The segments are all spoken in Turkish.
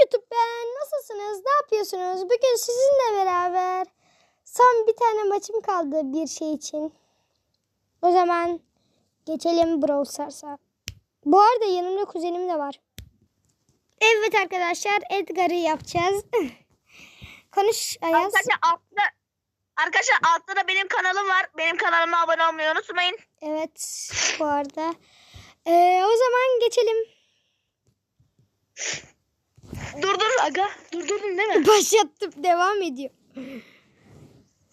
YouTube ben. Nasılsınız? Ne yapıyorsunuz? Bugün sizinle beraber son bir tane maçım kaldı bir şey için. O zaman geçelim Brawl Stars'a. Bu arada yanımda kuzenim de var. Evet arkadaşlar Edgar'ı yapacağız. Konuş Ayaz. Arkadaşlar altta Arkadaşlar altta da benim kanalım var. Benim kanalıma abone olmayı unutmayın. Evet bu arada. Ee, o zaman geçelim. Dur dur aga. Durdurdun değil mi? Başlattım devam ediyor.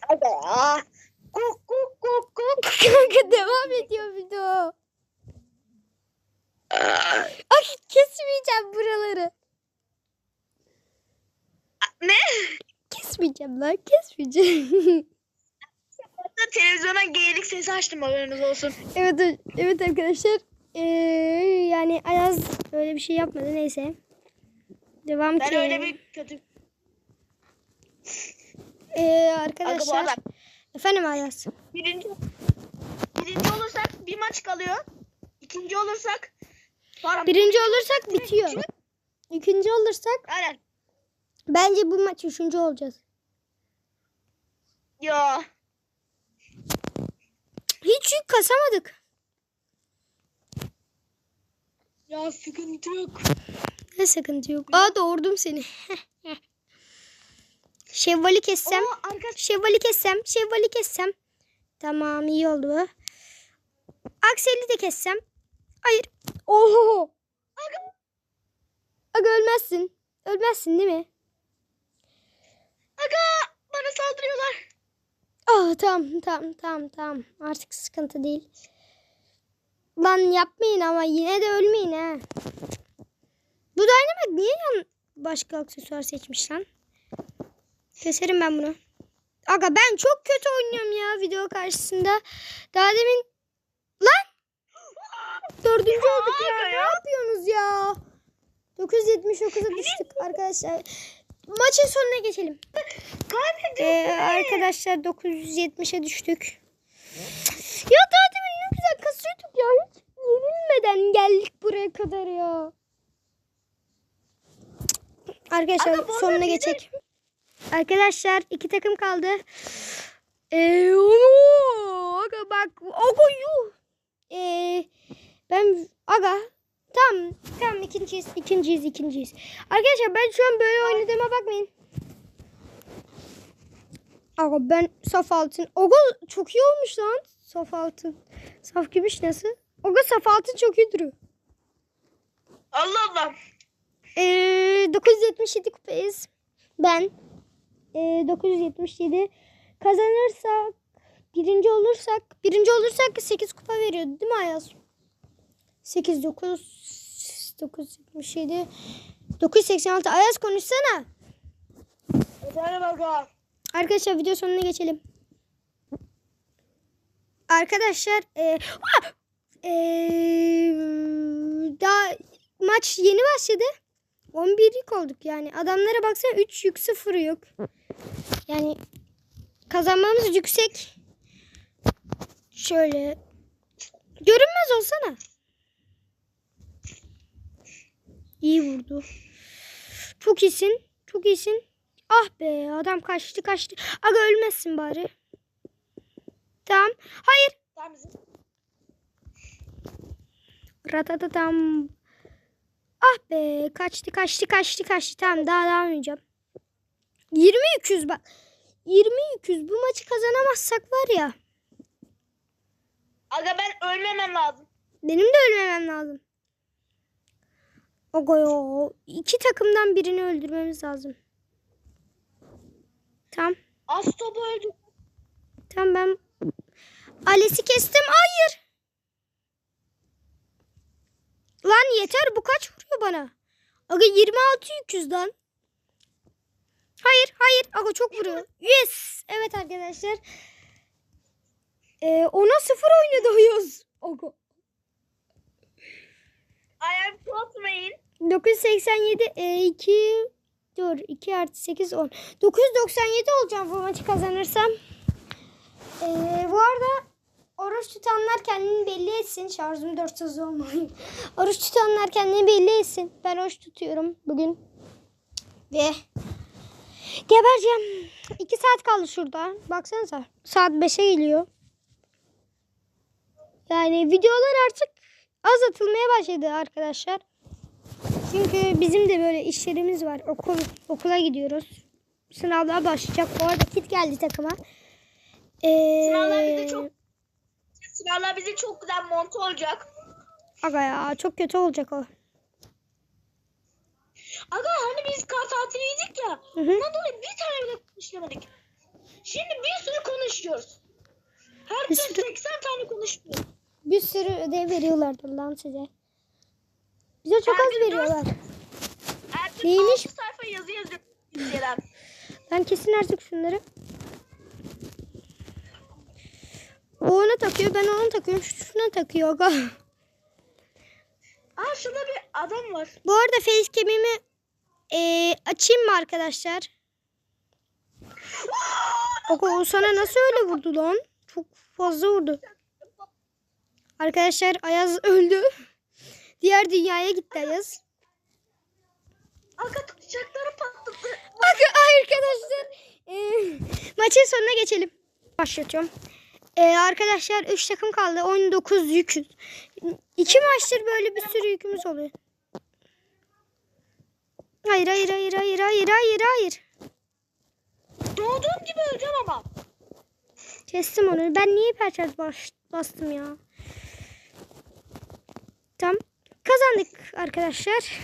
Aga ya. Kuk kuk kuk kuk. Kanka devam ediyor video. Ay kesmeyeceğim buraları. Ne? Kesmeyeceğim lan kesmeyeceğim. Televizyona geyilik sesi açtım haberiniz olsun. evet evet arkadaşlar. Ee, yani Ayaz öyle bir şey yapmadı neyse. Devam Ben ki. öyle bir kötü. Ee, Aga arkadaşlar. arada Efendim Ayaz. birinci, birinci olursak bir maç kalıyor. İkinci olursak Pardon, Birinci olursak bitiyor. üçü. İkinci olursak Aynen. bence bu maç üçüncü olacağız. Ya. Hiç yük kasamadık. Ya sıkıntı yok. Ne sıkıntı yok. Aa doğurdum seni. Şevvali kessem. Aa, arkadaş Şevvali kessem. Şevvali kessem. Tamam iyi oldu bu. Akseli de kessem. Hayır. Oho. Aga ölmezsin. Ölmezsin değil mi? aga bana saldırıyorlar. Ah tamam tamam tamam tamam. Artık sıkıntı değil. Lan yapmayın ama yine de ölmeyin ha. Bu Dynamite niye yan başka aksesuar seçmiş lan? Keserim ben bunu. Aga ben çok kötü oynuyorum ya video karşısında. Daha demin lan dördüncü olduk ya. Ne ya. yapıyorsunuz ya? 979'a düştük arkadaşlar. Maçın sonuna geçelim. Ee, arkadaşlar 970'e düştük. Ya daha demin kasıyorduk ya. Hiç yenilmeden geldik buraya kadar ya. Arkadaşlar Aga, sonuna geçecek. Arkadaşlar iki takım kaldı. Ee, oo, aga bak. Aga yuh. Ee, ben aga tamam tamam ikinciyiz ikinciyiz ikinciyiz. Arkadaşlar ben şu an böyle oynadığıma bakmayın. Aga ben saf altın. Aga çok iyi olmuş lan. Saf altın. Saf gümüş nasıl? Aga saf altın çok iyi duruyor. Allah Allah. Ee, 977 kupayız. Ben ee, 977 kazanırsak birinci olursak birinci olursak 8 kupa veriyordu değil mi Ayaz? 8 9 977 986 Ayaz konuşsana. Efendim. Arkadaşlar video sonuna geçelim. Arkadaşlar e! E, daha maç yeni başladı. 11'lik olduk yani. Adamlara baksana 3 yük 0 yok. Yani kazanmamız yüksek. Şöyle görünmez olsana. İyi vurdu. Çok iyisin. Çok iyisin. Ah be adam kaçtı kaçtı. Aga ölmezsin bari. Tamam. Hayır. Bizim. Ratatatam. Ah be kaçtı kaçtı kaçtı kaçtı. Tamam daha devam edeceğim. 20 200 bak. 20 200 bu maçı kazanamazsak var ya. Aga ben ölmemem lazım. Benim de ölmemem lazım. Aga ya. iki takımdan birini öldürmemiz lazım. Tamam. Az topu öldü. Tamam ben Ales'i kestim. Hayır. Lan yeter bu kaç vuruyor bana? Aga 26 200 lan. Hayır hayır. Aga çok vuruyor. Yes. Evet arkadaşlar. Ee, ona sıfır oynadı Ayaz. Aga. I am top main. 987 e, 2 dur 2 artı 8 10 997 olacağım maçı kazanırsam. E, bu arada oruç tutanlar kendini belli etsin. Şarjım 4 hızlı olmayı. Oruç tutanlar kendini belli etsin. Ben oruç tutuyorum bugün. Ve gebereceğim. 2 saat kaldı şurada. Baksanıza. Saat 5'e geliyor. Yani videolar artık az atılmaya başladı arkadaşlar. Çünkü bizim de böyle işlerimiz var. Okul okula gidiyoruz. Sınavlar başlayacak. Bu arada kit geldi takıma. Ee, Sınavlar bize çok Sınavlar bize çok güzel monte olacak. Aga ya çok kötü olacak o. Aga hani biz kar tatiliydik ya. Hı hı. Ondan dolayı bir tane bile konuşamadık. Şimdi bir sürü konuşuyoruz. Her Bir gün sürü- 80 tane konuşuyoruz. Bir sürü ödev veriyorlardı lan size. Bize çok Her az veriyorlar. Neymiş? 6 sayfa yazı bizlere. Ben kesin artık şunları. O ona takıyor ben onu takıyorum. Şu şuna takıyor. Aga. Aa şurada bir adam var. Bu arada facecam'imi eee açayım mı arkadaşlar? Aga o sana nasıl öyle vurdu lan? Çok fazla vurdu. Arkadaşlar Ayaz öldü. Diğer dünyaya gitti Ayaz. Aga tutacakları patladı. Aga arkadaşlar eee, maçın sonuna geçelim. Başlatıyorum. Eee, arkadaşlar 3 takım kaldı. 19 yüküz. 2 maçtır böyle bir sürü yükümüz oluyor. Hayır hayır hayır hayır hayır hayır hayır. Doğduğum gibi öleceğim ama. Kestim onu. Ben niye hipercharge baş, bastım ya? Tam kazandık arkadaşlar.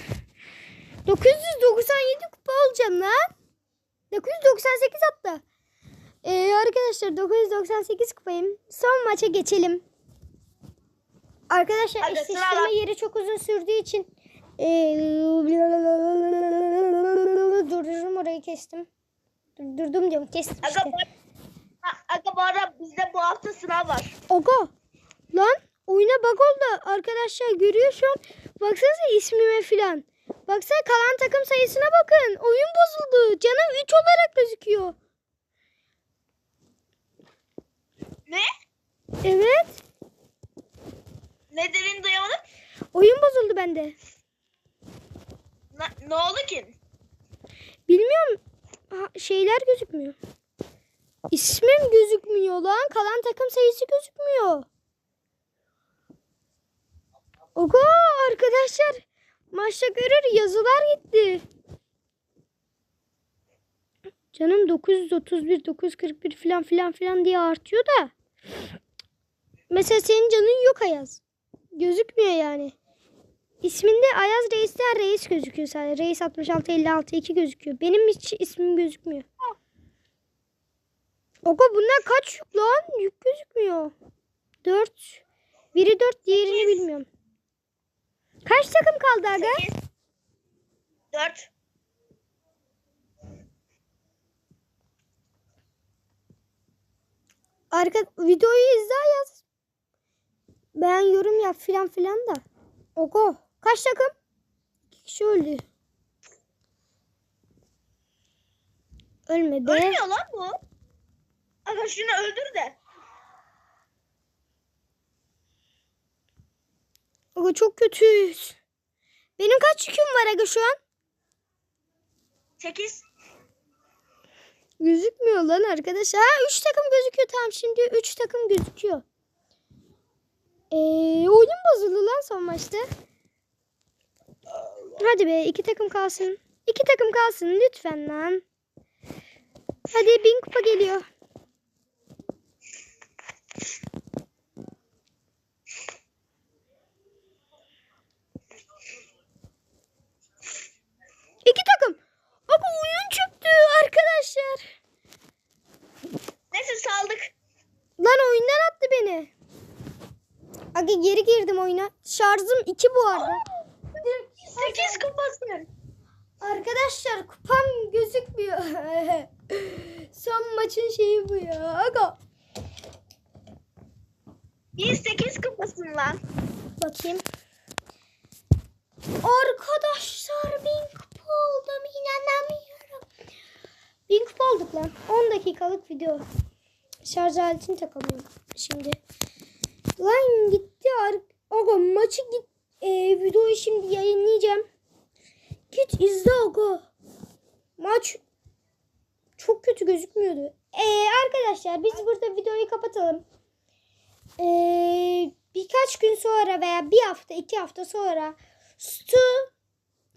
997 kupa olacağım lan. 998 hatta. Ee, arkadaşlar 998 kupayım. Son maça geçelim. Arkadaşlar Hadi eşleştirme sırala. yeri çok uzun sürdüğü için ee, durdururum orayı kestim. Durdurdum diyorum kestim Aga, işte. aga bu arada bizde bu hafta sınav var. Ogo. Lan oyuna bak oldu. Arkadaşlar görüyor şu an. Baksanıza ismime filan. Baksana kalan takım sayısına bakın. Oyun bozuldu. Canım 3 olarak gözüküyor. Ne? Evet. Ne dediğini duyamadım. Oyun bozuldu bende. Ne, ne oldu ki? Bilmiyorum. Ha, şeyler gözükmüyor. İsmim gözükmüyor lan. Kalan takım sayısı gözükmüyor. Ogo arkadaşlar. Maçta görür yazılar gitti. Canım 931, 941 filan filan filan diye artıyor da. Mesela senin canın yok Ayaz. Gözükmüyor yani. İsminde Ayaz Reis'ten Reis gözüküyor sadece. Reis 66 56 2 gözüküyor. Benim hiç ismim gözükmüyor. Oga bunlar kaç yük lan? Yük gözükmüyor. 4. Biri 4 diğerini bilmiyorum. Kaç takım kaldı aga? 8 4 Arka videoyu izle yaz. Ben yorum yap filan filan da. Ogo. Kaç takım? İki kişi öldü. Ölme be. Ölmüyor lan bu. Aga şunu öldür de. Aga çok kötüyüz. Benim kaç yüküm var aga şu an? 8 Gözükmüyor lan arkadaşlar. Ha 3 takım gözüküyor tamam şimdi 3 takım gözüküyor. Ee, oyun bozuldu lan son maçta. Hadi be iki takım kalsın. İki takım kalsın lütfen lan. Hadi bin kupa geliyor. İki takım. Ama oyun çöktü arkadaşlar. Neyse saldık. Lan oyundan attı beni. Aga geri girdim oyuna. Şarjım 2 bu arada. 8 kupası. Arkadaşlar kupam gözükmüyor. Son maçın şeyi bu ya. Aga. 108 kupasın lan. Bakayım. Arkadaşlar bin kupa oldum inanamıyorum. Bin kupa olduk lan. 10 dakikalık video. Şarj aletini takamıyorum şimdi. Lan gitti. Ar- Aga maçı git. E, videoyu şimdi yayınlayacağım. Git izle aga. gözükmüyordu. Ee, arkadaşlar biz burada videoyu kapatalım. Ee, birkaç gün sonra veya bir hafta iki hafta sonra Stu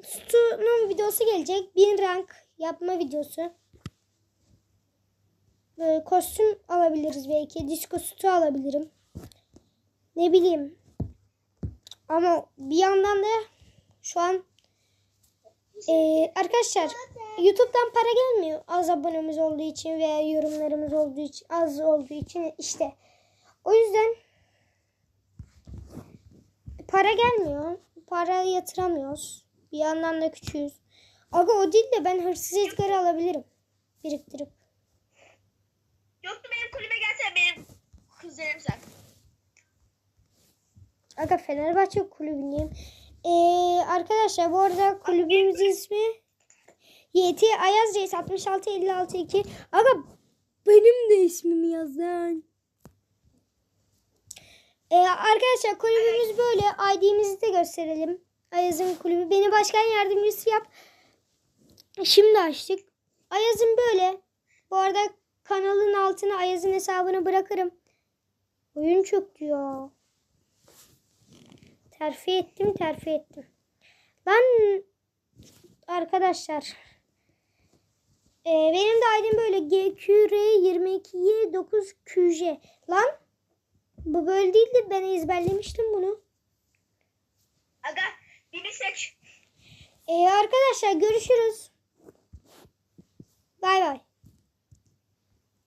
Stu'nun videosu gelecek. Bin rank yapma videosu. Böyle kostüm alabiliriz belki. Disco Stu alabilirim. Ne bileyim. Ama bir yandan da şu an ee, arkadaşlar YouTube'dan para gelmiyor. Az abonemiz olduğu için veya yorumlarımız olduğu için az olduğu için işte. O yüzden para gelmiyor. Para yatıramıyoruz. Bir yandan da küçüğüz. Aga o değil de ben hırsız Edgar'ı alabilirim. Biriktirip. Yoktu benim kulübe gelsene benim kuzenim sen. Aga Fenerbahçe kulübündeyim. Ee, arkadaşlar bu arada kulübümüzün ismi YT Ayaz Reis 66 56 2. Aga benim de ismimi yazın. Ee, arkadaşlar kulübümüz böyle. ID'mizi de gösterelim. Ayaz'ın kulübü. Beni başkan yardımcısı yap. Şimdi açtık. Ayaz'ın böyle. Bu arada kanalın altına Ayaz'ın hesabını bırakırım. Oyun çöktü ya. Terfi ettim, terfi ettim. Lan arkadaşlar. e, benim de aydın böyle GQR 22 9 QJ. Lan bu böyle değildi. Ben ezberlemiştim bunu. Aga binisek. E, arkadaşlar görüşürüz. Bay bay.